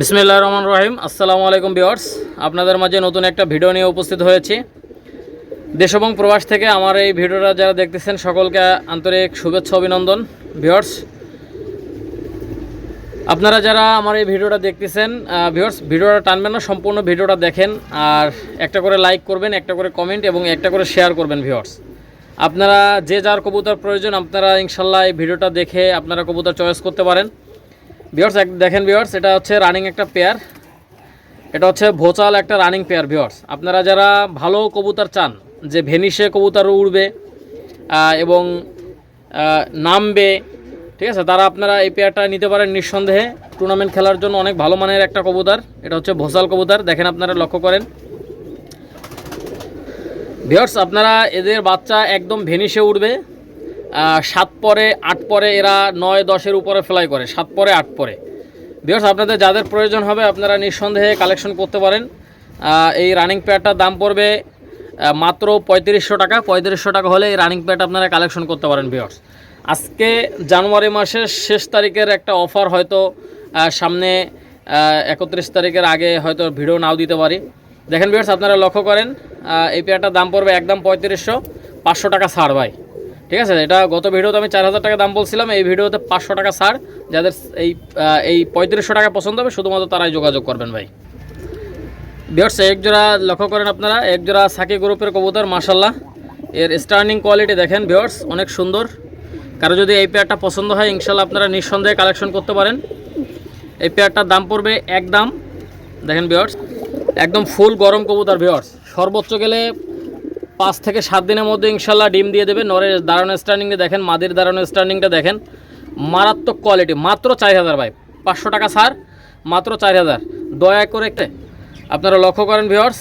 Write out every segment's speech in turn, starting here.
বিসমিল্লাহ রহমান রহিম। আসসালামু আলাইকুম বিয়ার্স আপনাদের মাঝে নতুন একটা ভিডিও নিয়ে উপস্থিত হয়েছি। দেশ এবং প্রবাস থেকে আমার এই ভিডিওটা যারা দেখতেছেন, সকলকে আন্তরিক শুভেচ্ছা, অভিনন্দন। ভিউয়ার্স, আপনারা যারা আমার এই ভিডিওটা দেখতেছেন ভিউয়ার্স, ভিডিওটা টানবেন না, সম্পূর্ণ ভিডিওটা দেখেন আর একটা করে লাইক করবেন, একটা করে কমেন্ট এবং একটা করে শেয়ার করবেন ভিউয়ার্স। আপনারা যে যার কবুতর প্রয়োজন, আপনারা ইনশাল্লাহ এই ভিডিওটা দেখে আপনারা কবুতর চয়েস করতে পারেন। ভিওর্স দেখেন ভিওর্স এটা হচ্ছে রানিং একটা পেয়ার এটা হচ্ছে ভোচাল একটা রানিং পেয়ার ভিওর্স আপনারা যারা ভালো কবুতর চান, যে ভেনিশে কবুতর উড়বে এবং নামবে, ঠিক আছে, তারা আপনারা এই পেয়ারটা নিতে পারেন নিঃসন্দেহে। টুর্নামেন্ট খেলার জন্য অনেক ভালো মানের একটা কবুতর। এটা হচ্ছে ভোসাল কবুতর। দেখেন আপনারা লক্ষ্য করেন। ভিওর্স আপনারা এদের বাচ্চা একদম ভেনিশে উঠবে সাত পরে, আট পরে এরা নয়, দশের উপরে ফ্লাই করে। সাত পরে, আট পরে। ভিওর্স আপনাদের যাদের প্রয়োজন হবে, আপনারা নিঃসন্দেহে কালেকশন করতে পারেন। এই রানিং প্যাডটার দাম পড়বে মাত্র পঁয়ত্রিশশো টাকা। পঁয়ত্রিশশো টাকা হলে এই রানিং প্যাড আপনারা কালেকশন করতে পারেন ভিওর্স আজকে জানুয়ারি মাসের শেষ তারিখের একটা অফার হয়তো সামনে একত্রিশ তারিখের আগে হয়তো ভিডিও নাও দিতে পারি। দেখেন ভিউয়ার্স আপনারা লক্ষ্য করেন এই পেয়ারটার দাম পড়বে একদম পঁয়ত্রিশশো। পাঁচশো টাকা ছাড় ভাই। ঠিক আছে? এটা গত ভিডিওতে আমি চার হাজার টাকা দাম বলছিলাম, এই ভিডিওতে পাঁচশো টাকা ছাড়। যাদের এই এই পঁয়ত্রিশশো টাকা পছন্দ হবে, শুধুমাত্র তারাই যোগাযোগ করবেন ভাই। ভিউয়ার্স এক জোড়া লক্ষ্য করেন আপনারা, এক জোড়া সাকি গ্রুপের কবুতর মাশাল্লাহ এর স্টার্নিং কোয়ালিটি দেখেন ভিউয়ার্স অনেক সুন্দর। কারও যদি এই পেয়ারটা পছন্দ হয় ইনশাল্লাহ আপনারা নিঃসন্দেহে কালেকশন করতে পারেন। এই পেয়ারটার দাম পড়বে এক দাম। দেখেন ভিওর্স একদম ফুল গরম কবুতর ভিওর্স সর্বোচ্চ গেলে পাঁচ থেকে সাত দিনের মধ্যে ইনশাল্লাহ ডিম দিয়ে দেবে। নরের দাঁড়ানো স্ট্যান্ডিংটা দেখেন, মাদির দাঁড়ানো স্ট্যান্ডিংটা দেখেন। মারাত্মক কোয়ালিটি মাত্র চার হাজার ভাই। পাঁচশো টাকা ছাড়, মাত্র চার হাজার। দয়া করে একটা, আপনারা লক্ষ্য করেন ভিওর্স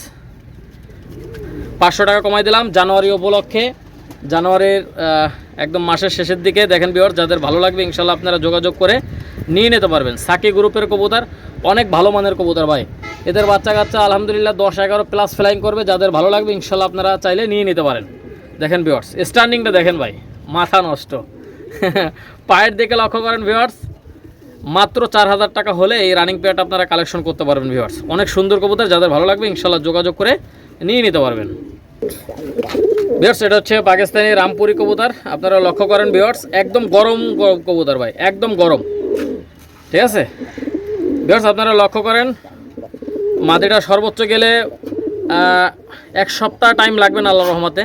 পাঁচশো টাকা কমাই দিলাম জানুয়ারি উপলক্ষে। জানুয়ারির একদম মাসের শেষের দিকে দেখেন বিওর যাদের ভালো লাগবে ইনশাল্লাহ আপনারা যোগাযোগ করে নিয়ে নিতে পারবেন। সাকি গ্রুপের কবুতর, অনেক ভালো মানের কবুতর ভাই। এদের বাচ্চা কাচ্চা আলহামদুলিল্লাহ দশ এগারো প্লাস ফ্লাইং করবে, যাদের ভালো লাগবে ইনশাল্লাহ আপনারা চাইলে নিয়ে নিতে পারেন। দেখেন বিওয়ার্স স্ট্যান্ডিংটা দেখেন ভাই, মাথা নষ্ট। পায়ের দিকে লক্ষ্য করেন ভিওয়ার্স মাত্র চার হাজার টাকা হলে এই রানিং পেয়ারটা আপনারা কালেকশন করতে পারবেন ভিওয়ার্স অনেক সুন্দর কবুতর, যাদের ভালো লাগবে ইনশাল্লাহ যোগাযোগ করে নিয়ে নিতে পারবেন। বিয়ার্স এটা হচ্ছে পাকিস্তানি রামপুরি কবুতর, আপনারা লক্ষ্য করেন বিয়ার্স একদম গরম কবুতর ভাই, একদম গরম। ঠিক আছে? বিয়ার্স আপনারা লক্ষ্য করেন মাদিটা সর্বোচ্চ গেলে এক সপ্তাহ টাইম লাগবে না আল্লাহ রহমতে।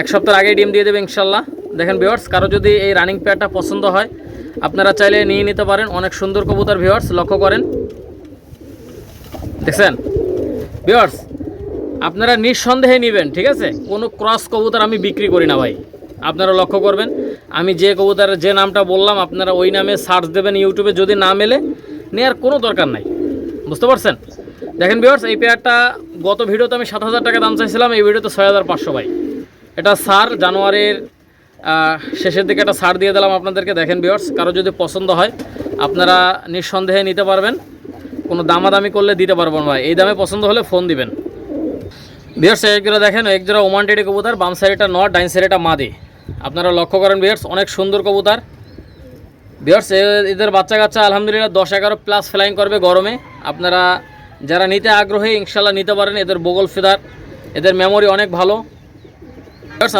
এক সপ্তাহ আগেই ডিম দিয়ে দেবে ইনশাল্লাহ। দেখেন ভিওয়ার্স কারও যদি এই রানিং পেয়ারটা পছন্দ হয়, আপনারা চাইলে নিয়ে নিতে পারেন। অনেক সুন্দর কবুতর ভিওয়ার্স লক্ষ্য করেন। দেখছেন? ভিওয়ার্স আপনারা নিঃসন্দেহে নেবেন, ঠিক আছে? কোনো ক্রস কবুতর আমি বিক্রি করি না ভাই। আপনারা লক্ষ্য করবেন, আমি যে কবুতরের যে নামটা বললাম, আপনারা ওই নামে সার্চ দেবেন ইউটিউবে, যদি না মেলে নেওয়ার কোনো দরকার নাই। বুঝতে পারছেন? দেখেন বিয়ার্স এই পেয়ারটা গত ভিডিওতে আমি সাত হাজার টাকা দাম চাইছিলাম, এই ভিডিওতে ছয় হাজার পাঁচশো ভাই। এটা সার জানুয়ারির শেষের দিকে একটা সার দিয়ে দিলাম আপনাদেরকে, দেখেন বিয়ার্স কারও যদি পছন্দ হয়, আপনারা নিঃসন্দেহে নিতে পারবেন। কোনো দামাদামি করলে দিতে পারব না ভাই। এই দামে পছন্দ হলে ফোন দিবেন। বিয়ার্স এক জোড়া দেখেন, এক জোড়া ওমান টেডি কবুতর, বাম সাইডটা নট, ডাইন সাইডটা মাদি। আপনারা লক্ষ্য করেন বিয়ার্স অনেক সুন্দর কবুতর। বিয়ার্স এদের বাচ্চা কাচ্চা আলহামদুলিল্লাহ দশ এগারো প্লাস ফ্লাইং করবে গরমে। আপনারা যারা নিতে আগ্রহী, ইনশাল্লাহ নিতে পারেন। এদের বগল ফেদার, এদের মেমোরি অনেক ভালো।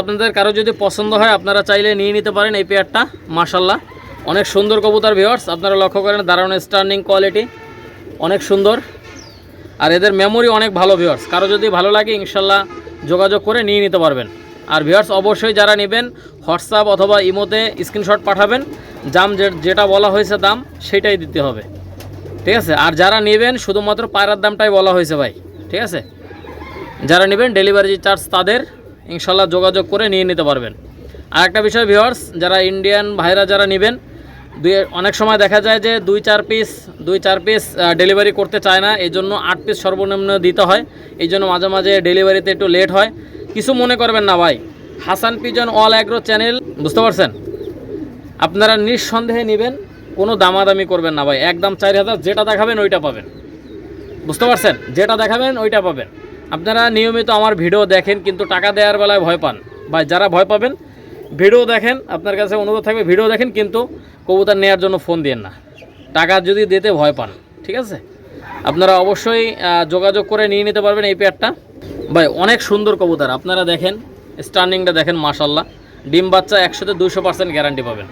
আপনাদের কারও যদি পছন্দ হয়, আপনারা চাইলে নিয়ে নিতে পারেন এই পেয়ারটা মাশাল্লাহ। অনেক সুন্দর কবুতর ভিওয়ার্স আপনারা লক্ষ্য করেন, দারুণ স্টার্নিং কোয়ালিটি অনেক সুন্দর। আর এদের মেমোরি অনেক ভালো ভিউয়ার্স কারও যদি ভালো লাগে, ইনশাল্লাহ যোগাযোগ করে নিয়ে নিতে পারবেন। আর ভিওয়ার্স অবশ্যই যারা নেবেন, হোয়াটসঅ্যাপ অথবা ইমোতে স্ক্রিনশট পাঠাবেন। দাম যেটা বলা হয়েছে দাম, সেটাই দিতে হবে। ঠিক আছে? আর যারা নেবেন, শুধুমাত্র পায়রার দামটাই বলা হয়েছে ভাই। ঠিক আছে? যারা নেবেন, ডেলিভারি চার্জ তাদের, ইনশাল্লাহ যোগাযোগ করে নিয়ে নিতে পারবেন। আর একটা বিষয় ভিউয়ার্স যারা ইন্ডিয়ান ভাইরা যারা নেবেন, দুই, অনেক সময় দেখা যায় যে দুই, চার পিস দুই, চার পিস ডেলিভারি করতে চায় না এই জন্য আট পিস সর্বনিম্ন দিতে হয়। এই জন্য মাঝে মাঝে ডেলিভারিতে একটু লেট হয়। কিছু মনে করবেন না ভাই। Hasan pigeon all agro channel, বুঝতে পারছেন? আপনারা নিঃসন্দেহে নেবেন। কোনো দামাদামি করবেন না ভাই। একদম চার হাজার, যেটা দেখাবেন ওইটা পাবেন। বুঝতে পারছেন? যেটা দেখাবেন, ওইটা পাবেন। আপনারা নিয়মিত আমার ভিডিও দেখেন, কিন্তু টাকা দেওয়ার বেলায় ভয় পান। বা যারা ভয় পাবেন, ভিডিও দেখেন, আপনার কাছে অনুরোধ থাকবে, ভিডিও দেখেন, কিন্তু কবুতর নেওয়ার জন্য ফোন দিয়েন না। টাকা যদি দিতে ভয় পান, ঠিক আছে? আপনারা অবশ্যই যোগাযোগ করে নিয়ে নিতে পারবেন এই পেয়ারটা। ভাই, অনেক সুন্দর কবুতর। আপনারা দেখেন স্টার্নিংটা দেখেন মাশাল্লাহ ডিম বাচ্চা একশোতে দুশো পার্সেন্ট গ্যারান্টি পাবেন।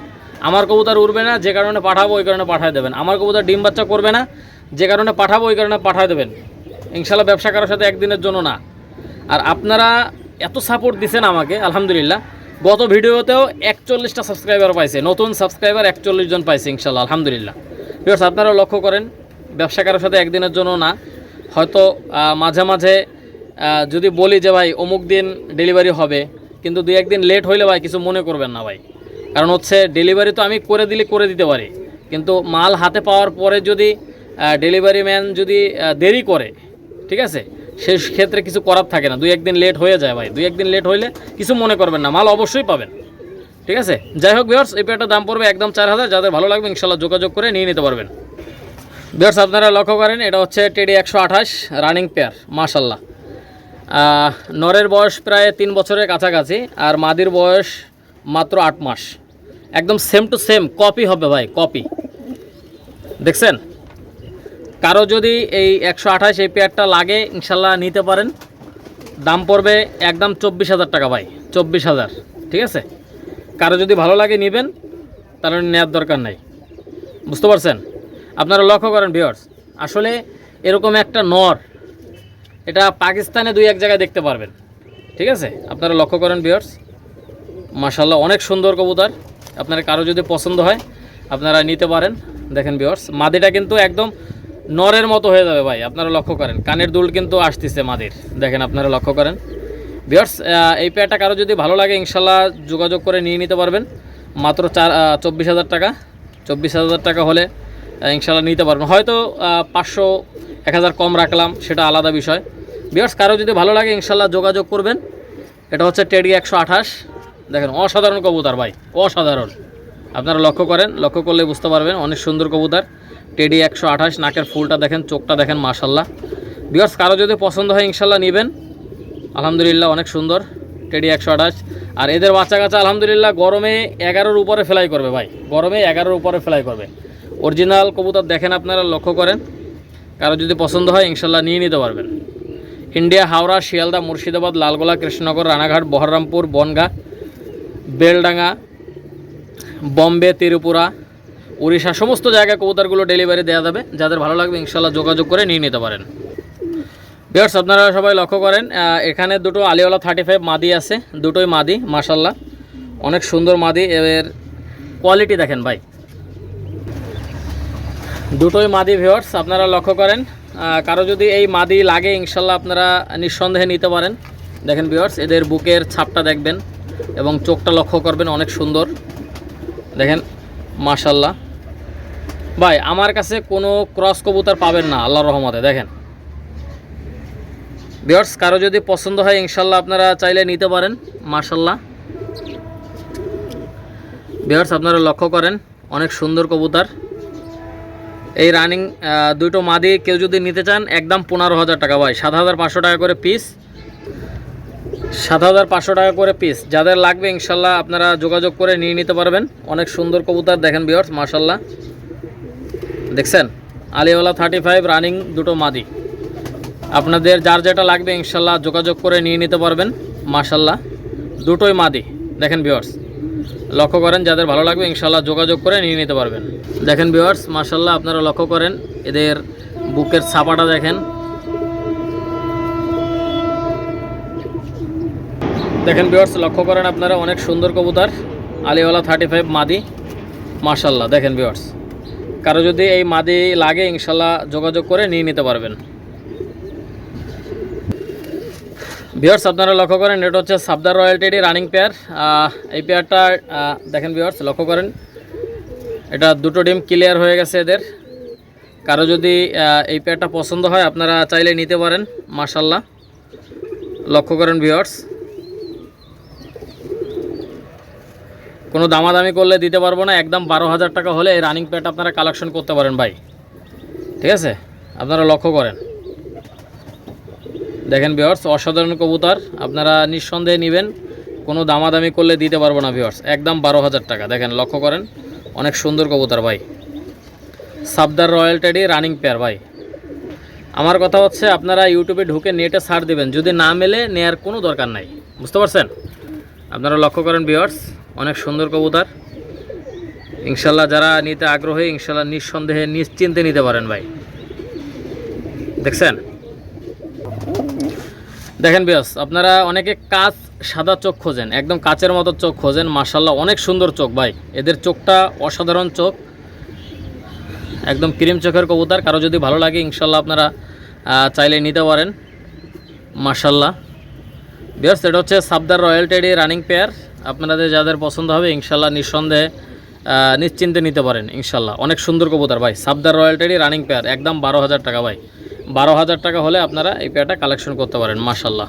আমার কবুতর উড়বে না, যে কারণে পাঠাবো, ওই কারণে পাঠায় দেবেন। আমার কবুতর ডিম বাচ্চা করবে না, যে কারণে পাঠাবো, ওই কারণে পাঠায় দেবেন। ইনশাল্লাহ ব্যবসা করার সাথে একদিনের জন্য না। আর আপনারা এত সাপোর্ট দিছেন আমাকে, আলহামদুলিল্লাহ। গত ভিডিওতেও একচল্লিশটা সাবস্ক্রাইবার পাইছে, নতুন সাবস্ক্রাইবার একচল্লিশ জন পাইছে ইনশাল্লাহ, আলহামদুলিল্লাহ। বিকজ আপনারা লক্ষ্য করেন, ব্যবসা করার সাথে একদিনের জন্য না। হয়তো মাঝে মাঝে যদি বলি যে ভাই, অমুক দিন ডেলিভারি হবে, কিন্তু দুই একদিন লেট হইলে ভাই, কিছু মনে করবেন না ভাই। কারণ হচ্ছে ডেলিভারি তো আমি করে দিলে করে দিতে পারি। কিন্তু মাল হাতে পাওয়ার পরে যদি ডেলিভারি ম্যান যদি দেরি করে, ঠিক আছে? সে ক্ষেত্রে কিছু করার থাকে না। দুই একদিন লেট হয়ে যায় ভাই। দুই একদিন লেট হইলে কিছু মনে করবেন না। মাল অবশ্যই পাবেন। ঠিক আছে? যাই হোক বিয়ার্স এই পেয়ারটার দাম পড়বে একদম চার হাজার। যাদের ভালো লাগবে ইনশাল্লাহ যোগাযোগ করে নিয়ে নিতে পারবেন। বিয়ার্স আপনারা লক্ষ্য করেন, এটা হচ্ছে টেডি একশো আঠাশ রানিং পেয়ার মাশাল্লাহ। নরের বয়স প্রায় তিন বছরের কাছাকাছি, আর মাদির বয়স মাত্র আট মাস। একদম সেম টু সেম কপি হবে ভাই কপি দেখছেন? কারও যদি এই একশো আঠাশ এই পেয়ারটা লাগে, ইনশাল্লাহ নিতে পারেন। দাম পড়বে একদম চব্বিশ হাজার টাকা ভাই, চব্বিশ হাজার, ঠিক আছে? কারও যদি ভালো লাগে নেবেন, তাহলে নেওয়ার দরকার নাই। বুঝতে পারছেন? আপনারা লক্ষ্য করেন ভিওর্স আসলে এরকম একটা নর, এটা পাকিস্তানে দুই এক জায়গায় দেখতে পারবেন। ঠিক আছে? আপনারা লক্ষ্য করেন ভিওর্স মাশাল্লাহ অনেক সুন্দর কবুতর। আপনার কারও যদি পছন্দ হয়, আপনারা নিতে পারেন। দেখেন বিওর্স মাদিটা কিন্তু একদম নরের মতো হয়ে যাবে ভাই, আপনারা লক্ষ্য করেন। কানের দুল কিন্তু আসতেছে মাদির। দেখেন আপনারা লক্ষ্য করেন। ভিওর্স এই পেয়ারটা কারও যদি ভালো লাগে, ইনশাল্লাহ যোগাযোগ করে নিয়ে নিতে পারবেন। মাত্র চার চব্বিশ হাজার টাকা। চব্বিশ হাজার টাকা হলে ইনশাল্লাহ নিতে পারবেন। হয়তো পাঁচশো, এক হাজার কম রাখলাম, সেটা আলাদা বিষয়। ভিওর্স কারও যদি ভালো লাগে, ইনশাল্লাহ যোগাযোগ করবেন। এটা হচ্ছে টেডি একশো আঠাশ। দেখেন, অসাধারণ কবুতর ভাই, অসাধারণ। আপনারা লক্ষ্য করেন, লক্ষ্য করলে বুঝতে পারবেন, অনেক সুন্দর কবুতর। টেডি একশো আঠাশ, নাকের ফুলটা দেখেন, চোখটা দেখেন মাশাল্লাহ বিকজ কারও যদি পছন্দ হয় ইনশাল্লাহ নেবেন। আলহামদুলিল্লাহ, অনেক সুন্দর। টেডি একশো আঠাশ। আর এদের বাচ্চা কাচ্চা, আলহামদুলিল্লাহ, গরমে এগারোর উপরে ফ্লাই করবে ভাই। গরমে এগারোর উপরে ফ্লাই করবে। অরিজিনাল কবুতর দেখেন আপনারা, লক্ষ্য করেন। কারও যদি পছন্দ হয় ইনশাল্লাহ নিয়ে নিতে পারবেন। ইন্ডিয়া হাওড়া, শিয়ালদা, মুর্শিদাবাদ, লালগোলা, কৃষ্ণনগর, রানাঘাট, বহরমপুর, বনগা। বেলডাঙ্গা, বম্বে, ত্রিপুরা, উড়িষ্যা, সমস্ত জায়গায় কবুতরগুলো ডেলিভারি দেওয়া যাবে। যাদের ভালো লাগবে, ইনশাল্লাহ যোগাযোগ করে নিয়ে নিতে পারেন। বিয়ার্স আপনারা সবাই লক্ষ্য করেন এখানে দুটো আলিওয়ালা থার্টি ফাইভ মাদি আছে, দুটোই মাদি মাশাল্লাহ অনেক সুন্দর মাদি, এর কোয়ালিটি দেখেন ভাই। দুটোই মাদি ভিওর্স আপনারা লক্ষ্য করেন কারও যদি এই মাদি লাগে, ইনশাল্লাহ আপনারা নিঃসন্দেহে নিতে পারেন। দেখেন ভিওর্স এদের বুকের ছাপটা দেখবেন। এবং চোখটা লক্ষ্য করবেন অনেক সুন্দর। দেখেন মাশাল্লাহ ভাই, আমার কাছে কোনো ক্রস কবুতর পাবেন না আল্লাহ রহমতে, দেখেন। ভিওর্স কারও যদি পছন্দ হয় ইনশাল্লাহ আপনারা চাইলে নিতে পারেন মাশাল্লাহ ভিওর্স আপনারা লক্ষ্য করেন, অনেক সুন্দর কবুতর। এই রানিং দুটো মাদি কেউ যদি নিতে চান, একদম পনেরো হাজার টাকা, ভাই, সাত হাজার পাঁচশো টাকা করে পিস সাত হাজার পাঁচশো টাকা করে পিস যাদের লাগবে, ইনশাল্লাহ আপনারা যোগাযোগ করে নিয়ে নিতে পারবেন। অনেক সুন্দর কবুতর দেখেন বিয়ার্স মাশাল্লাহ। দেখছেন? আলিওয়ালা থার্টি ফাইভ রানিং দুটো মাদি। আপনাদের যার যেটা লাগবে, ইনশাল্লাহ যোগাযোগ করে নিয়ে নিতে পারবেন, মাশাল্লাহ। দুটোই মাদি, দেখেন বিয়ার্স লক্ষ্য করেন, যাদের ভালো লাগবে, ইনশাল্লাহ যোগাযোগ করে নিয়ে নিতে পারবেন। দেখেন বিয়ার্স মাশাল্লাহ, আপনারা লক্ষ্য করেন, এদের বুকের ছাপাটা দেখেন। দেখেন বিয়ার্স লক্ষ্য করেন আপনারা, অনেক সুন্দর কবুতর। আলিওয়ালা থার্টি ফাইভ মাদি। মার্শাল্লাহ দেখেন বিয়ার্স কারও যদি এই মাদি লাগে ইনশাল্লাহ যোগাযোগ করে নিয়ে নিতে পারবেন। বিয়ার্স আপনারা লক্ষ্য করেন, এটা হচ্ছে সাবদার রয়্যাল রয়্যালটি রানিং পেয়ার এই পেয়ারটা দেখেন বিয়ার্স লক্ষ্য করেন। এটা দুটো ডিম ক্লিয়ার হয়ে গেছে এদের। কারও যদি এই পেয়ারটা পছন্দ হয়, আপনারা চাইলে নিতে পারেন মার্শাল্লাহ লক্ষ্য করেন ভিওয়ার্স কোনো দামাদামি করলে দিতে পারব না, একদম বারো হাজার টাকা হলে এই রানিং প্যাড আপনারা কালেকশন করতে পারেন ভাই। ঠিক আছে? আপনারা লক্ষ্য করেন। দেখেন ভিওয়ার্স অসাধারণ কবুতর, আপনারা নিঃসন্দেহে নেবেন। কোনো দামাদামি করলে দিতে পারব না ভিওয়ার্স একদম বারো হাজার টাকা। দেখেন, লক্ষ্য করেন, অনেক সুন্দর কবুতর ভাই। সাবদার রয়্যাল টেডি রানিং পেয়ার ভাই। আমার কথা হচ্ছে, আপনারা ইউটিউবে ঢুকে নেটে সার্চ দেবেন। যদি না মেলে, নেয়ার কোনো দরকার নাই। বুঝতে পারছেন? আপনারা লক্ষ্য করেন বিয়ার্স অনেক সুন্দর কবুতর। ইনশাল্লাহ যারা নিতে আগ্রহী, ইনশাল্লাহ নিঃসন্দেহে, নিশ্চিন্তে নিতে পারেন ভাই। দেখছেন? দেখেন বিয়াস আপনারা অনেকে কাজ সাদা চোখ খোঁজেন, একদম কাচের মতো চোখ খোঁজেন মার্শাল্লাহ অনেক সুন্দর চোখ ভাই। এদের চোখটা অসাধারণ চোখ। একদম ক্রিম চোখের কবুতর, কারও যদি ভালো লাগে, ইনশাল্লাহ আপনারা চাইলে নিতে পারেন। মার্শাল্লাহ বিয়াস এটা হচ্ছে সাবদার রয়্যাল টেডি রানিং পেয়ার। আপনাদের যাদের পছন্দ হবে, ইনশাল্লাহ নিঃসন্দেহে নিশ্চিন্তে নিতে পারেন, ইনশাল্লাহ। অনেক সুন্দর কবুতর, ভাই। সাবদার রয়্যাল টেডি রানিং পেয়ার, একদম বারো হাজার টাকা, ভাই। বারো হাজার টাকা হলে আপনারা এই পেয়ারটা কালেকশন করতে পারেন, মাশাল্লাহ।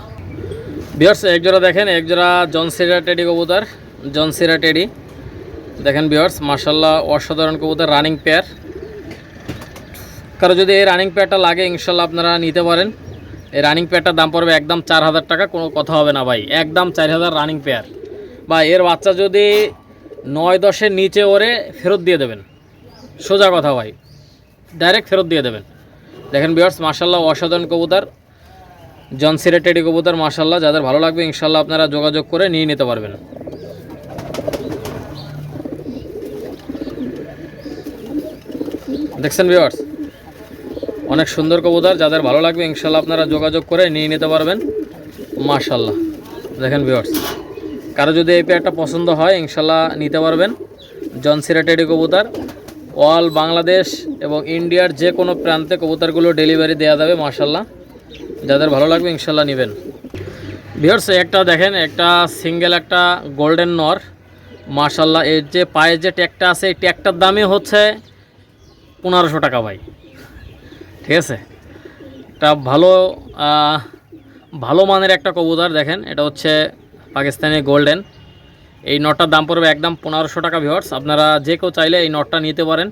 বিয়ার্স, একজোড়া দেখেন, একজোড়া জনসিরা টেডি কবুতর জনসিরা টেডি। দেখেন বিয়ার্স, মাশাল্লাহ, অসাধারণ কবুতর, রানিং পেয়ার। কারও যদি এই রানিং পেয়ারটা লাগে, ইনশাল্লাহ আপনারা নিতে পারেন। এই রানিং পেয়ারটার দাম পড়বে একদম চার হাজার টাকা, কোনো কথা হবে না, ভাই। একদম চার হাজার রানিং পেয়ার। বা এর বাচ্চা যদি নয় দশের নিচে ওরে ফেরত দিয়ে দেবেন। সোজা কথা ভাই ডাইরেক্ট ফেরত দিয়ে দেবেন। দেখেন বিয়ার্স মার্শাল্লাহ অসাধারণ কবুতর। জনসিরা টেডি কবুতর মার্শাল্লাহ যাদের ভালো লাগবে ইনশাল্লাহ আপনারা যোগাযোগ করে নিয়ে নিতে পারবেন। দেখছেন বিয়ার্স অনেক সুন্দর কবুতর, যাদের ভালো লাগবে ইনশাল্লাহ আপনারা যোগাযোগ করে নিয়ে নিতে পারবেন। মাশাল্লাহ দেখেন ভিওর্স কারও যদি এই পেয়ারটা পছন্দ হয়, ইনশাল্লাহ নিতে পারবেন। জনসিরা টেডি কবুতার অল বাংলাদেশ এবং ইন্ডিয়ার যে কোনো প্রান্তে কবুতরগুলো ডেলিভারি দেওয়া যাবে মার্শাল্লাহ যাদের ভালো লাগবে, ইনশাল্লাহ নেবেন। ভিওর্স একটা দেখেন, একটা সিঙ্গেল একটা গোল্ডেন নর। মার্শাল্লাহ এর যে পায়ের যে ট্যাগটা আছে, এই ট্যাগটার দামই হচ্ছে পনেরোশো টাকা ভাই। ঠিক আছে? একটা ভালো ভালো মানের একটা কবুতর, দেখেন, এটা হচ্ছে পাকিস্তানি গোল্ডেন। এই নটটার দাম পড়বে একদম পনেরোশো টাকা ভিওর্স আপনারা যে কেউ চাইলে এই নটটা নিতে পারেন।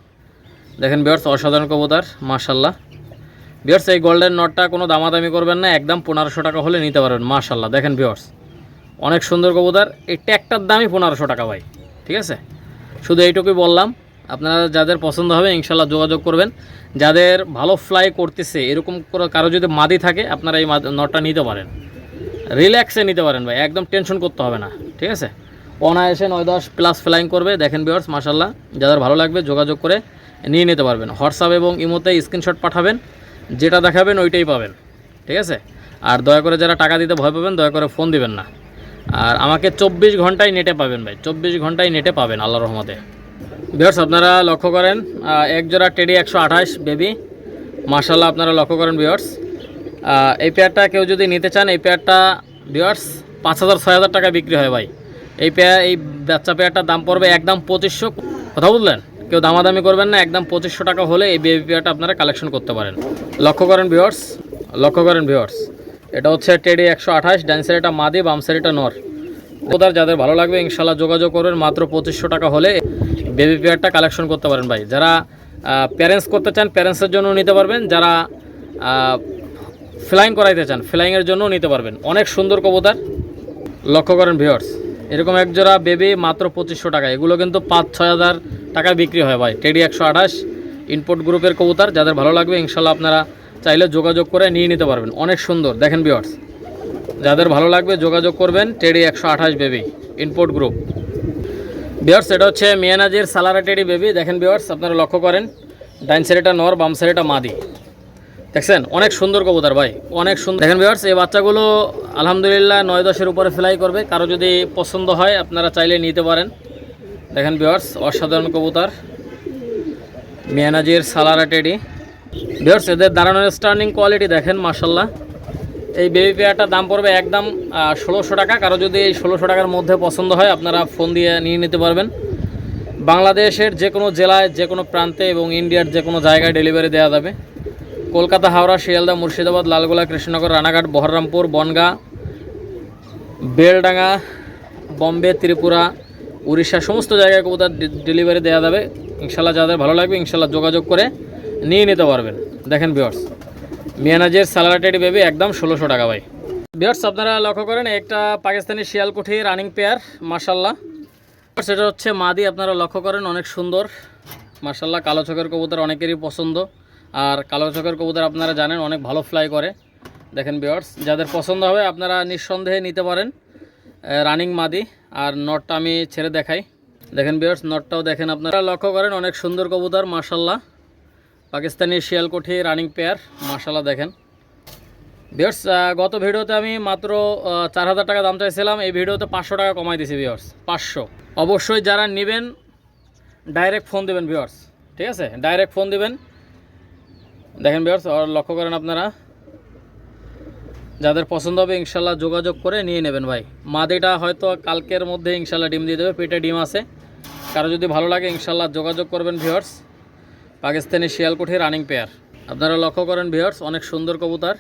দেখেন ভিওর্স অসাধারণ কবুতর মাশাল্লাহ ভিওর্স এই গোল্ডেন নটটা কোনো দামাদামি করবেন না, একদম পনেরোশো টাকা হলে নিতে পারবেন মাশাল্লাহ দেখেন ভিওর্স অনেক সুন্দর কবুতর। এই ট্যাগটার দামই পনেরোশো টাকা ভাই, ঠিক আছে? শুধু এইটুকুই বললাম, আপনারা যাদের পছন্দ হবে ইনশাল্লাহ যোগাযোগ করবেন। যাদের ভালো ফ্লাই করতেছে, এরকম করে যদি মাদি থাকে, আপনারা এই নটটা নিতে পারেন। রিল্যাক্সে নিতে পারেন ভাই, একদম টেনশন করতে হবে না, ঠিক আছে? অনায়াসে নয় দশ প্লাস ফ্লাইং করবে, দেখেন বিয়ার্স মাসাল্লাহ যাদের ভালো লাগবে যোগাযোগ করে নিয়ে নিতে পারবেন। হোয়াটসঅ্যাপ এবং ইমোতে স্ক্রিনশট পাঠাবেন, যেটা দেখাবেন ওইটাই পাবেন, ঠিক আছে? আর দয়া করে যারা টাকা দিতে ভয় পাবেন, দয়া করে ফোন দিবেন না। আর আমাকে চব্বিশ ঘন্টায় নেটে পাবেন ভাই, চব্বিশ ঘন্টায় নেটে পাবেন আল্লাহ রহমতে। বিয়ার্স আপনারা লক্ষ্য করেন এক জোড়া টেডি একশো আঠাশ বেবি মার্শাল্লাহ আপনারা লক্ষ্য করেন বিয়ার্স এই পেয়ারটা কেউ যদি নিতে চান, এই পেয়ারটা ভিওয়ার্স পাঁচ হাজার, ছয় হাজার টাকা বিক্রি হয় ভাই। এই পেয়ার এই বাচ্চা পেয়ারটার দাম পড়বে একদম পঁচিশশো। কথা বললেন কেউ দামাদামি করবেন না, একদম পঁচিশশো টাকা হলে এই বেবি পেয়ারটা আপনারা কালেকশন করতে পারেন। লক্ষ্য করেন ভিওয়ার্স লক্ষ্য করেন ভিওর্স এটা হচ্ছে টেডি একশো আঠাশ ডান্সের এটা মাদি বামসের এটা নর। ওদের যাদের ভালো লাগবে ইনশাল্লাহ যোগাযোগ করবেন, মাত্র পঁচিশশো টাকা হলে বেবি পেয়ারটা কালেকশন করতে পারেন ভাই। যারা প্যারেন্টস করতে চান প্যারেন্টসের জন্য নিতে পারবেন। যারা ফ্লাইং করাইতে চান, ফ্লাইংয়ের জন্যও নিতে পারবেন। অনেক সুন্দর কবুতর। লক্ষ্য করেন ভিওর্স এরকম এক জোড়া বেবি মাত্র পঁচিশশো টাকা। এগুলো কিন্তু পাঁচ, ছয় হাজার টাকায় বিক্রি হয় ভাই। টেডি একশো আঠাশ ইনপুট গ্রুপের কবুতর। যাদের ভালো লাগবে, ইনশাল্লাহ আপনারা চাইলে যোগাযোগ করে নিয়ে নিতে পারবেন। অনেক সুন্দর। দেখেন ভিওর্স যাদের ভালো লাগবে, যোগাযোগ করবেন। টেডি একশো আঠাশ বেবি ইনপুট গ্রুপ বিয়ার্স এটা হচ্ছে মিয়ানাজির সালারা টেডি বেবি। দেখেন বিয়ার্স আপনারা লক্ষ্য করেন, ডাইন সাইডটা নর, বাম সাইডটা মাদি। দেখছেন? অনেক সুন্দর কবুতর ভাই, অনেক সুন্দর। দেখেন বিয়ার্স এই বাচ্চাগুলো আলহামদুলিল্লাহ নয় দশের উপরে ফ্লাই করবে। কারও যদি পছন্দ হয়, আপনারা চাইলে নিতে পারেন। দেখেন বিয়ার্স অসাধারণ কবুতর। মিয়ানাজির সালারা টেডি। বিয়ার্স এদের দাঁড়ানোর স্টার্নিং কোয়ালিটি দেখেন মার্শাল্লাহ এই বেবি পেয়ারটার দাম পড়বে একদম ষোলোশো টাকা। কারও যদি এই ষোলোশো টাকার মধ্যে পছন্দ হয়, আপনারা ফোন দিয়ে নিয়ে নিতে পারবেন। বাংলাদেশের যে কোনো জেলায়, যে কোনো প্রান্তে এবং ইন্ডিয়ার যে কোনো জায়গায় ডেলিভারি দেওয়া যাবে। কলকাতা, হাওড়া, শিয়ালদা, মুর্শিদাবাদ, লালগোলা, কৃষ্ণনগর, রানাঘাট, বহরমপুর, বনগাঁ, বেলডাঙ্গা, বম্বে, ত্রিপুরা, উড়িষ্যা, সমস্ত জায়গায় কবুতার ডেলিভারি দেওয়া যাবে। ইনশাল্লাহ যাদের ভালো লাগবে, ইনশাল্লাহ যোগাযোগ করে নিয়ে নিতে পারবেন। দেখেন বিয়ার্স মিয়ানাজের স্যালারাটেড বেবি একদম ষোলোশো টাকা ভাই। বিয়ার্স আপনারা লক্ষ্য করেন, একটা পাকিস্তানি শিয়ালকুঠি রানিং পেয়ার মার্শাল্লাহ সেটা হচ্ছে মাদি, আপনারা লক্ষ্য করেন, অনেক সুন্দর। মার্শাল্লাহ কালো চোখের কবুতর অনেকেরই পছন্দ। আর কালো চোখের কবুতর আপনারা জানেন, অনেক ভালো ফ্লাই করে। দেখেন বিয়ার্স যাদের পছন্দ হবে আপনারা নিঃসন্দেহে নিতে পারেন রানিং মাদি। আর নটটা আমি ছেড়ে দেখাই। দেখেন বিয়ার্স নটটাও দেখেন আপনারা। লক্ষ্য করেন, অনেক সুন্দর কবুতর মার্শাল্লাহ পাকিস্তানি শিয়ালকোঠি রানিং পেয়ার মার্শাল্লাহ দেখেন। বিয়ার্স গত ভিডিওতে আমি মাত্র চার হাজার টাকা দাম চাইছিলাম, এই ভিডিওতে পাঁচশো টাকা কমাই দিয়েছি বিয়ার্স পাঁচশো। অবশ্যই যারা নেবেন ডাইরেক্ট ফোন দেবেন ভিওর্স ঠিক আছে? ডাইরেক্ট ফোন দেবেন। দেখেন ভিওর্স লক্ষ্য করেন আপনারা, যাদের পছন্দ হবে ইনশাল্লাহ যোগাযোগ করে নিয়ে নেবেন ভাই। মাদিটা হয়তো কালকের মধ্যে ইনশাল্লাহ ডিম দিয়ে দেবে, পেটে ডিম আছে। কারও যদি ভালো লাগে ইনশাল্লাহ যোগাযোগ করবেন ভিওর্স পাকিস্তানি শিয়ালকুঠি রানিং পেয়ার আপনারা লক্ষ্য করেন ভিওর্স অনেক সুন্দর কবুতার।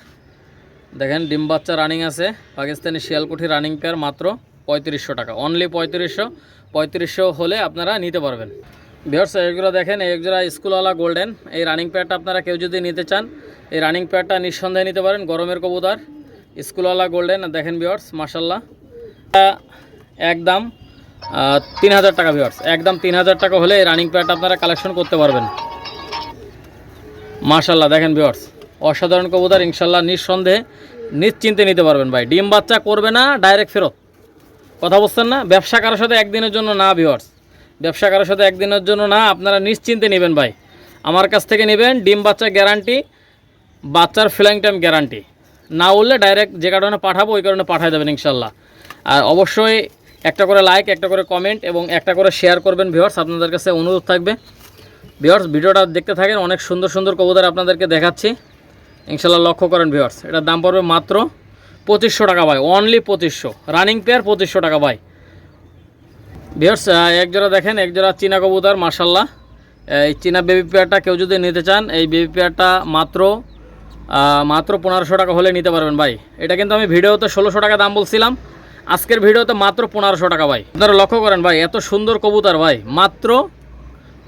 দেখেন, ডিম বাচ্চা রানিং আছে, পাকিস্তানি শিয়ালকুঠি রানিং পেয়ার মাত্র পঁয়ত্রিশশো টাকা। অনলি পঁয়ত্রিশশো পঁয়ত্রিশশো হলে আপনারা নিতে পারবেন। ভিওর্স এগুলো দেখেন একজোড়া স্কুলওয়ালা গোল্ডেন এই রানিং প্যাডটা আপনারা কেউ যদি নিতে চান, এই রানিং প্যাডটা নিঃসন্দেহে নিতে পারেন, গরমের কবুতর, স্কুলওয়ালা গোল্ডেন দেখেন ভিওর্স মার্শাল্লাহ একদম তিন হাজার টাকা ভিওর্স একদম তিন হাজার টাকা হলে এই রানিং প্যাডটা আপনারা কালেকশন করতে পারবেন। মার্শাল্লাহ দেখেন ভিওর্স অসাধারণ কবুতর ইনশাল্লাহ নিঃসন্দেহে নিশ্চিন্তে নিতে পারবেন ভাই। ডিম বাচ্চা করবে না ডাইরেক্ট ফেরত। কথা বলছেন না? ব্যবসা কারোর সাথে একদিনের জন্য না ভিওর্স ব্যবসা কারোর সাথে একদিনের জন্য না, আপনারা নিশ্চিন্তে নেবেন ভাই। আমার কাছ থেকে নেবেন ডিম বাচ্চা গ্যারান্টি, বাচ্চার ফ্লাইং টাইম গ্যারান্টি। না বললে ডাইরেক্ট যে কারণে পাঠাবো, ওই কারণে পাঠিয়ে দেবেন ইনশাল্লাহ। আর অবশ্যই একটা করে লাইক একটা করে কমেন্ট এবং একটা করে শেয়ার করবেন ভিওর্স আপনাদের কাছে অনুরোধ থাকবে। ভিওর্স ভিডিওটা দেখতে থাকেন, অনেক সুন্দর সুন্দর কবুতর আপনাদেরকে দেখাচ্ছি। ইনশাল্লাহ লক্ষ্য করেন ভিওর্স এটার দাম পড়বে মাত্র পঁচিশশো টাকা ভাই অনলি পঁচিশশো। রানিং পেয়ার পঁচিশশো টাকা ভাই। ভিওর্স এক জোড়া দেখেন, এক জোড়া চীনা কবুতর মার্শাল্লাহ এই চীনা বেবি পেয়ারটা কেউ যদি নিতে চান, এই বেবি পেয়ারটা মাত্র মাত্র পনেরোশো টাকা হলে নিতে পারবেন ভাই। এটা কিন্তু আমি ভিডিওতে ষোলোশো টাকা দাম বলছিলাম, আজকের ভিডিওতে মাত্র পনেরোশো টাকা ভাই। আপনারা লক্ষ্য করেন ভাই, এত সুন্দর কবুতর ভাই, মাত্র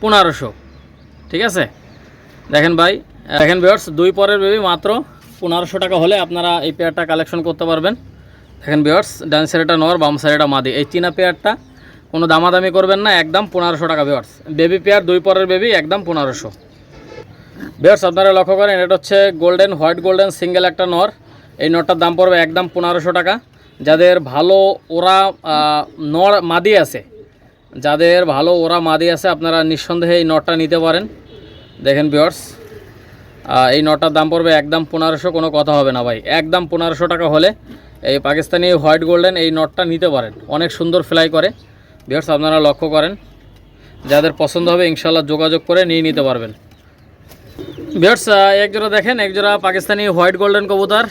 পনেরোশো। ঠিক আছে? দেখেন ভাই দেখেন ভিওর্স দুই পরের বেবি মাত্র পনেরোশো টাকা হলে আপনারা এই পেয়ারটা কালেকশন করতে পারবেন। দেখেন ভিওর্স ডান সাইডটা নর, বাম সাইডটা মাদি। এই চীনা পেয়ারটা কোনো দামাদামি করবেন না, একদম পনেরোশো টাকা ভিওর্স বেবি পেয়ার দুই পরের বেবি একদম পনেরোশো। ভিওর্স আপনারা লক্ষ্য করেন, এটা হচ্ছে গোল্ডেন হোয়াইট গোল্ডেন সিঙ্গেল একটা নর। এই নরটার দাম পড়বে একদম পনেরোশো টাকা। যাদের ভালো ওরা নর মাদি আছে, যাদের ভালো ওরা মাদি আছে, আপনারা নিঃসন্দেহে এই নটটা নিতে পারেন। দেখেন ভিওর্স এই নটার দাম পড়বে একদম পনেরোশো, কোনো কথা হবে না ভাই। একদম পনেরোশো টাকা হলে এই পাকিস্তানি হোয়াইট গোল্ডেন এই নটটা নিতে পারেন। অনেক সুন্দর ফ্লাই করে। ভিওর্স আপনারা লক্ষ্য করেন, যাদের পছন্দ হবে ইনশাল্লাহ যোগাযোগ করে নিয়ে নিতে পারবেন। ভিওর্স এক জোড়া দেখেন, এক জোড়া পাকিস্তানি হোয়াইট গোল্ডেন কবুতর।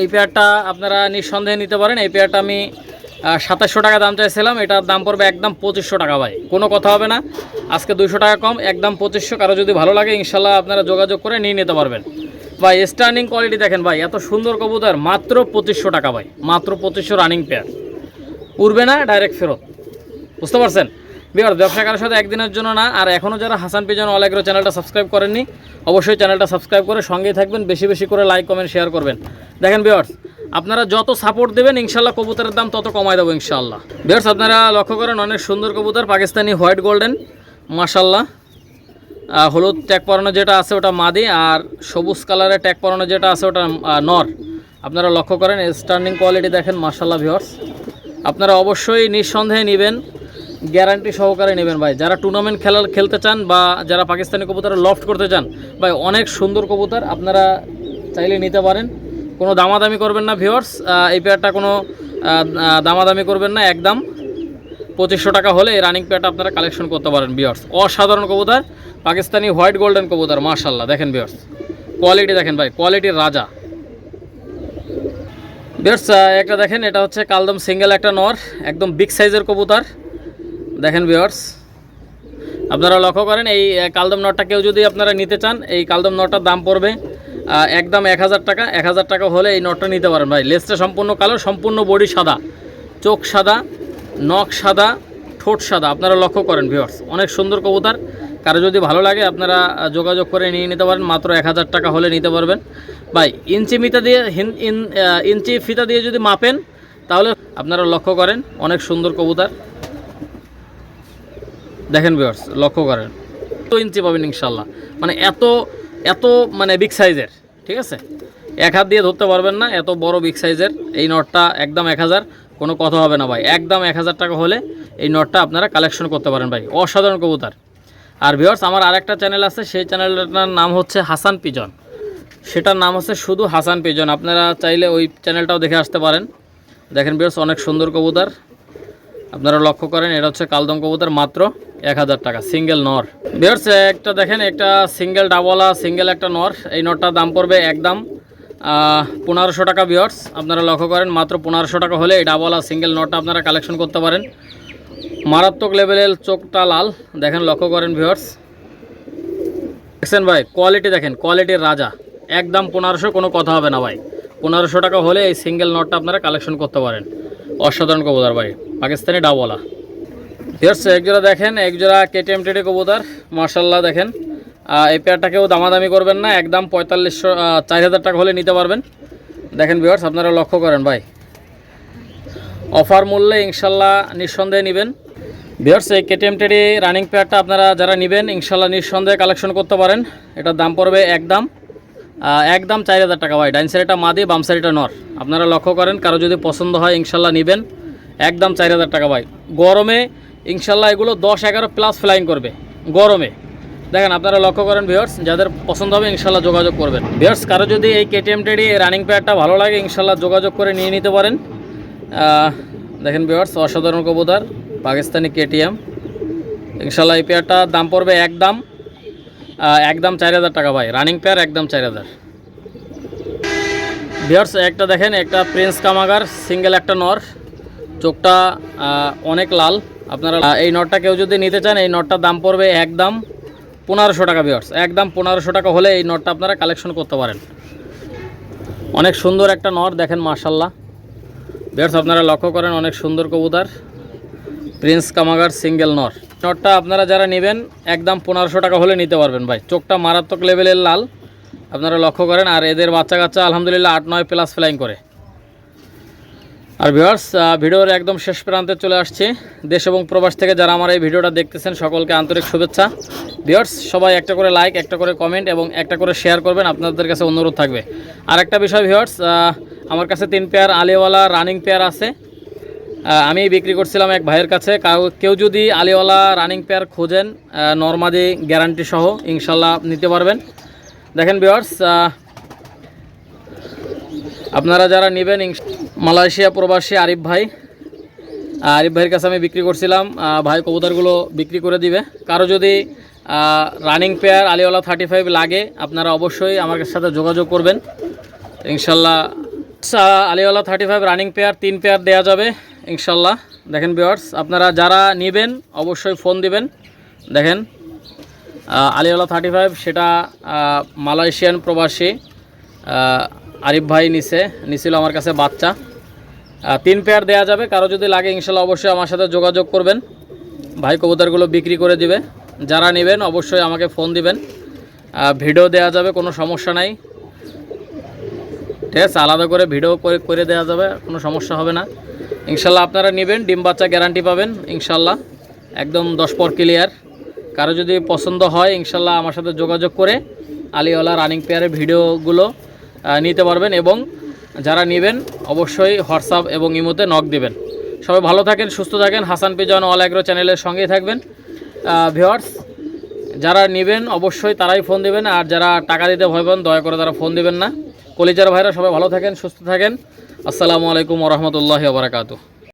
এই পেয়ারটা আপনারা নিঃসন্দেহে নিতে পারেন। এই পেয়ারটা আমি সাতাশশো টাকা দাম চাইছিলাম। এটার দাম পড়বে একদম পঁচিশশো টাকা ভাই। কোনো কথা হবে না। আজকে দুইশো টাকা কম, একদম পঁচিশশো। কারও যদি ভালো লাগে ইনশাল্লাহ আপনারা যোগাযোগ করে নিয়ে নিতে পারবেন। ভাই স্টার্নিং কোয়ালিটি দেখেন ভাই, এত সুন্দর কবুতর, মাত্র পঁচিশশো টাকা ভাই। মাত্র পঁচিশশো রানিং পেয়ার উড়বে না ডাইরেক্ট ফেরত। বুঝতে পারছেন? বিহার ব্যবসা কারোর সাথে একদিনের জন্য না আর এখনও যারা হাসান পিজন অলাগ্রো চ্যানেলটা সাবস্ক্রাইব করেননি অবশ্যই চ্যানেলটা সাবস্ক্রাইব করে সঙ্গেই থাকবেন বেশি বেশি করে লাইক কমেন্ট শেয়ার করবেন। দেখেন বিয়ার্স আপনারা যত সাপোর্ট দেবেন ইনশাল্লাহ কবুতরের দাম তত কমায় দেবো ইনশাল্লাহ। বিয়ার্স আপনারা লক্ষ্য করেন অনেক সুন্দর কবুতর পাকিস্তানি হোয়াইট গোল্ডেন মাশাল্লাহ। আহ, হলুদ ট্যাগ পরানো যেটা আছে ওটা মাদি আর সবুজ কালারের ট্যাগ পরানো যেটা আছে ওটা নর। আপনারা লক্ষ্য করেন স্টার্নিং কোয়ালিটি দেখেন মার্শাল্লাহ ভিওর্স আপনারা অবশ্যই নিঃসন্দেহে নেবেন, গ্যারান্টি সহকারে নেবেন ভাই। যারা টুর্নামেন্ট খেলার খেলতে চান বা যারা পাকিস্তানি কবুতর লফট করতে চান, ভাই, অনেক সুন্দর কবুতর আপনারা চাইলে নিতে পারেন। কোনো দামাদামি করবেন না ভিওর্স এই পেয়ারটা কোনো দামাদামি করবেন না, একদম। পঁচিশশো টাকা হলে এই রানিং পেয়ারটা আপনারা কালেকশন করতে পারেন বিয়ার্স অসাধারণ কবুতর, পাকিস্তানি হোয়াইট গোল্ডেন কবুতর মার্শাল্লাহ দেখেন বিয়ার্স কোয়ালিটি দেখেন ভাই কোয়ালিটির রাজা। বিয়ার্স একটা দেখেন, এটা হচ্ছে কালদম সিঙ্গেল, একটা নর, একদম বিগ সাইজের কবুতর। দেখেন বিয়ার্স আপনারা লক্ষ্য করেন, এই কালদম নটটা কেউ যদি আপনারা নিতে চান, এই কালদম নটটার দাম পড়বে একদম এক হাজার টাকা। এক হাজার টাকা হলে এই নটটা নিতে পারেন ভাই। লেসটা সম্পূর্ণ কালো, সম্পূর্ণ বডি সাদা। চোখ সাদা, নখ সাদা, ঠোঁট সাদা। আপনারা লক্ষ্য করেন ভিওর্স অনেক সুন্দর কবুতর। কারও যদি ভালো লাগে, আপনারা যোগাযোগ করে নিয়ে নিতে পারেন। মাত্র এক হাজার টাকা হলে নিতে পারবেন। ভাই, ইঞ্চি মিতা দিয়ে ইঞ্চি ফিতা দিয়ে যদি মাপেন, তাহলে আপনারা লক্ষ্য করেন, অনেক সুন্দর কবুতার। দেখেন ভিওর্স লক্ষ্য করেন। তো ইঞ্চি পাবেন ইনশাল্লাহ। মানে এত এত মানে বিগ সাইজের ঠিক আছে? এক হাত দিয়ে ধরতে পারবেন না, এত বড় বিগ সাইজের এই নটটা একদম এক হাজার, কোনো কথা হবে না ভাই। একদম এক হাজার টাকা হলে এই নটটা আপনারা কালেকশন করতে পারেন ভাই। অসাধারণ কবুতর। আর ভিওর্স আমার আরেকটা চ্যানেল আছে, সেই চ্যানেলটার নাম হচ্ছে হাসান পিজন। সেটার নাম হচ্ছে শুধু হাসান পিজন। আপনারা চাইলে ওই চ্যানেলটাও দেখে আসতে পারেন। দেখেন ভিওর্স অনেক সুন্দর কবুতর। আপনারা লক্ষ্য করেন, এটা হচ্ছে কালদম কবুতর, মাত্র এক হাজার টাকা সিঙ্গেল নর। ভিওর্স একটা দেখেন, একটা সিঙ্গেল ডাবলা সিঙ্গেল একটা নর। এই নরটার দাম পড়বে একদম পনেরোশো টাকা ভিওর্স আপনারা লক্ষ্য করেন, মাত্র পনেরোশো টাকা হলে এই ডাবলা সিঙ্গেল নটটা আপনারা কালেকশন করতে পারেন। মারাত্মক লেভেলের চোখটা লাল। দেখেন, লক্ষ্য করেন ভিওর্স দেখছেন ভাই কোয়ালিটি দেখেন কোয়ালিটির রাজা। একদম পনেরোশো কোনো কথা হবে না ভাই। পনেরোশো টাকা হলে এই সিঙ্গেল নটটা আপনারা কালেকশন করতে পারেন। অসাধারণ কবুতর ভাই, পাকিস্তানি ডাবলা। ভিওর্স একজোড়া দেখেন একজোড়া কেটিএম টেডি কবুতর মার্শাল্লাহ দেখেন। এই পেয়ারটাকেও দামাদামি করবেন না, একদম পঁয়তাল্লিশশো চার হাজার টাকা হলে নিতে পারবেন। দেখেন ভিওর্স আপনারা লক্ষ্য করেন ভাই। অফার মূল্যে ইনশাল্লাহ নিঃসন্দেহে নেবেন। ভিওর্স এই কেটিএম টেডি রানিং পেয়ারটা আপনারা যারা নেবেন ইনশাল্লাহ নিঃসন্দেহে কালেকশন করতে পারেন। এটার দাম পড়বে একদম আহ, একদম চার হাজার টাকা ভাই। ডাইন সাইডটা মাদি বাম সাইডটা নর। আপনারা লক্ষ্য করেন কারও যদি পছন্দ হয় ইনশাল্লাহ নেবেন। একদম চার হাজার টাকা ভাই। গরমে ইনশাল্লাহ এগুলো দশ এগারো প্লাস ফ্লাইং করবে। গরমে। দেখেন আপনারা লক্ষ্য করেন ভিওর্স যাদের পছন্দ হবে ইনশাল্লাহ যোগাযোগ করবেন। ভিওর্স কারও যদি এই কেটিএম টেডি রানিং পেয়ারটা ভালো লাগে ইনশাল্লাহ যোগাযোগ করে নিয়ে নিতে পারেন। দেখেন ভিওর্স অসাধারণ কবুতর পাকিস্তানি কেটিএম। ইনশাল্লাহ এই পেয়ারটার দাম পড়বে একদম আহ, একদম চার হাজার টাকা ভাই। রানিং পেয়ার একদম চার হাজার। ভিওর্স একটা দেখেন একটা প্রিন্স কামাগার সিঙ্গেল একটা নর। চোখটা অনেক লাল। আপনারা এই নটটা কেউ যদি নিতে চান এই নটটার দাম পড়বে একদম পনেরোশো টাকা ভিওর্স একদম পনেরোশো টাকা হলে এই নটটা আপনারা কালেকশন করতে পারেন। অনেক সুন্দর একটা নর দেখেন মার্শাল্লাহ ভিওর্স আপনারা লক্ষ্য করেন অনেক সুন্দর কবুতর। প্রিন্স কামাগার সিঙ্গেল নর নটটা আপনারা যারা নেবেন, একদম পনেরোশো টাকা হলে নিতে পারবেন ভাই। চোখটা মারাত্মক লেভেলের লাল। আপনারা লক্ষ্য করেন, আর এদের বাচ্চা কাচ্চা আলহামদুলিল্লাহ আট, নয় প্লাস ফ্লাইং করে। আর ভিউয়ার্স ভিডিওর একদম শেষ প্রান্তে চলে আসছে। দেশ এবং প্রবাস থেকে যারা আমার এই ভিডিওটা দেখতেছেন, সকলকে আন্তরিক শুভেচ্ছা। ভিউয়ার্স সবাই একটা করে লাইক একটা করে কমেন্ট এবং একটা করে শেয়ার করবেন, আপনাদের কাছে অনুরোধ থাকবে। আর একটা বিষয় ভিউয়ার্স আমার কাছে তিন পেয়ার আলিওয়ালা রানিং পেয়ার আছে। আমি বিক্রি করছিলাম এক ভাইয়ের কাছে। কাউ- যদি আলিওয়ালা রানিং পেয়ার খোঁজেন নর্মাদি গ্যারান্টি সহ ইনশাল্লাহ নিতে পারবেন। দেখেন ভিউয়ার্স আপনারা যারা নেবেন মালয়েশিয়া প্রবাসী আরিফ ভাই আরিফ ভাইয়ের কাছে আমি বিক্রি করছিলাম। ভাই কবুতরগুলো বিক্রি করে দিবে। কারও যদি running pair Aliwala thirty five লাগে, আপনারা অবশ্যই আমার সাথে যোগাযোগ করবেন। ইনশাল্লাহ আচ্ছা, Aliwala thirty five running pair তিন পেয়ার দেওয়া যাবে ইনশাল্লাহ। দেখেন বিয়ার্স আপনারা যারা নেবেন অবশ্যই ফোন দিবেন। দেখেন আলিওয়ালা থার্টি ফাইভ সেটা মালয়েশিয়ান প্রবাসী আরিফ ভাই নিছে নিছিল আমার কাছে বাচ্চা। তিন পেয়ার দেওয়া যাবে কারও যদি লাগে ইনশাল্লাহ অবশ্যই আমার সাথে যোগাযোগ করবেন। ভাই কবুতরগুলো বিক্রি করে দিবে। যারা নেবেন অবশ্যই আমাকে ফোন দিবেন। ভিডিও দেওয়া যাবে কোনো সমস্যা নাই। ঠিক আছে, আলাদা করে ভিডিও করে করে দেওয়া যাবে, কোনো সমস্যা হবে না। ইনশাল্লাহ আপনারা নেবেন, ডিম বাচ্চা গ্যারান্টি পাবেন, ইনশাল্লাহ। একদম দশ পর ক্লিয়ার কারও যদি পছন্দ হয়, ইনশাল্লাহ আমার সাথে যোগাযোগ করে আলিওয়ালা রানিং পেয়ারের ভিডিওগুলো নিতে পারবেন এবং যারা নেবেন, অবশ্যই হোয়াটসঅ্যাপ এবং ইমোতে নক দিবেন। সবাই ভালো থাকেন, সুস্থ থাকেন। হাসান পিজন অল অ্যাগ্রো চ্যানেলের সঙ্গেই থাকবেন। ভিওয়ার্স যারা নেবেন, অবশ্যই তারাই ফোন দেবেন। আর যারা টাকা দিতে ভয় পান, দয়া করে তারা ফোন দেবেন না। কলিজার ভাইরা সবাই ভালো থাকেন সুস্থ থাকেন। আসসালামু আলাইকুম রহমতুল্লাহ বারাকাতু